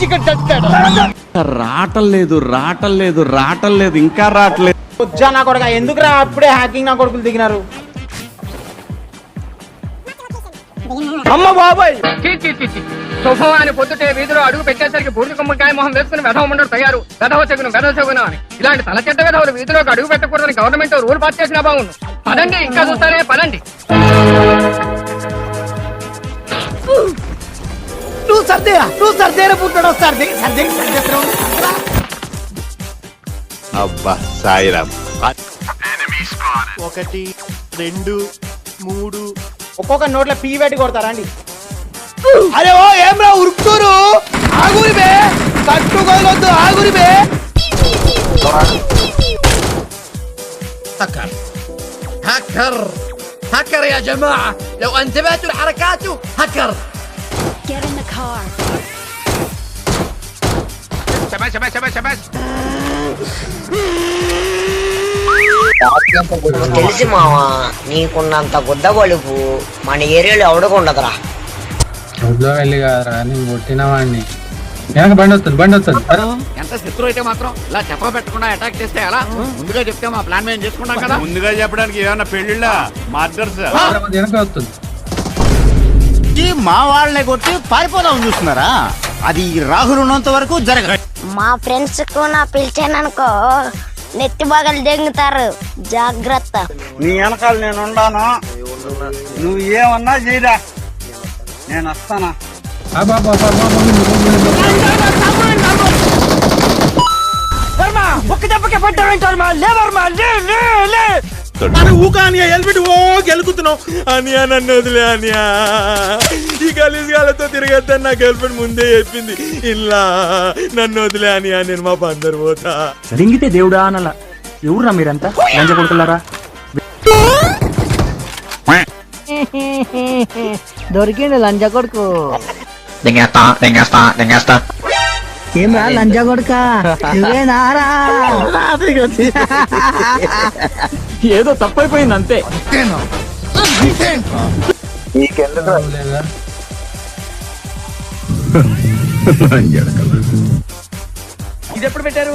పిచ్చిగా చచ్చాడు. రావటం రావటం రావటం లేదు ఇంకా రావట్లేదు వచ్చా నా కొడుక ఎందుకురా అప్పుడే హ్యాకింగ్ నా కొడుకులు దిగినారు? అమ్మ బాబాయ్. శుభవాని పొద్దుటే వీధిలో అడుగు పెట్టేసరికి బూడిద గుమ్మడికాయ మొహం వేసుకుని వెధవ ఉండడు తయారు. వెధవ చెగును వెధవ చెగును అని. ఇలాంటి తల చెడ్డ వెధవలు వీధిలోకి అడుగు పెట్టకూడదని గవర్నమెంట్ రూల్ పాస్ చేసినా బాగుండు పదండి ఇంకా చూస్తారే పదండి. నువ్వు సర్దేరా నువ్వు సర్దేరా పుట్టాడు సర్దే సర్దే సర్దేరా అబ్బా సాయిరామ్ ఒకటి రెండు మూడు ఒక్కొక్క నోట్ల పీ పెట్టి కొడతారా అండి అరే ఓ ఏమ్రా ఉరుకుతూరు ఆగురి బే తట్టుకోగలొద్దు ఆగురి బే هكر هكر هكر يا جماعة لو انتبهتوا لحركاته هكر Get in the car. తెలిసి మావా నీకున్నంత గుద్ద బలుపు మన ఏరియాలో ఎవడకు ఉండదురా. రోడ్లో వెళ్ళి కాదురా నేను కొట్టిన వాడిని వెనక బండి వస్తుంది బండి వస్తుంది. అరే, ఎంత శత్రు అయితే మాత్రం ఇలా చెప్ప పెట్టకుండా అటాక్ చేస్తే ఎలా? ముందుగా చెప్తే మా ప్లాన్ మేము చేసుకున్నాం కదా? ముందుగా చెప్పడానికి ఏమన్నా పెళ్ళిళ్ళ? మర్డర్స్ అరే, మరి వెనక వస్తుంది. మా వాళ్ళని కొట్టి పారిపోదాం చూస్తున్నారా? అది రాహుల్ ఉన్నంత వరకు జరగ మా ఫ్రెండ్స్కు నా పిలిచాననుకో నెత్తి బగలు దెంగుతారు. జాగ్రత్త. నీ వెనకాల నేను ఉండాను? నువ్వు ఏమన్నా చేయరా. నేను వస్తానా. ఒక్క దెబ్బకే పడ్డావేంటారు మా లేవర్ మా లే లే లే. అరే ఊకా అని హెల్మెట్ ఓ గెలుకుతున్నావు. అనియా నన్ను వదిలే అనియా. ఈ గలీజ్ గాలతో తిరగద్దని నా గర్ల్ ఫ్రెండ్ ముందే చెప్పింది. ఇలా నన్ను వదిలే అనియా నేను మా బందరు పోతా. రింగితే దేవుడా అనలా. ఎవరురా మీరంతా? లంచ కొడుకులారా? దొరికిండు లంజ కొడుకు. దెంగేస్తా దెంగేస్తా దెంగేస్తా ఏమ్రా లంజ కొడుక? నువ్వేనారా ఏదో తప్పైపోయింది అంతే. ఇది ఎప్పుడు పెట్టారు?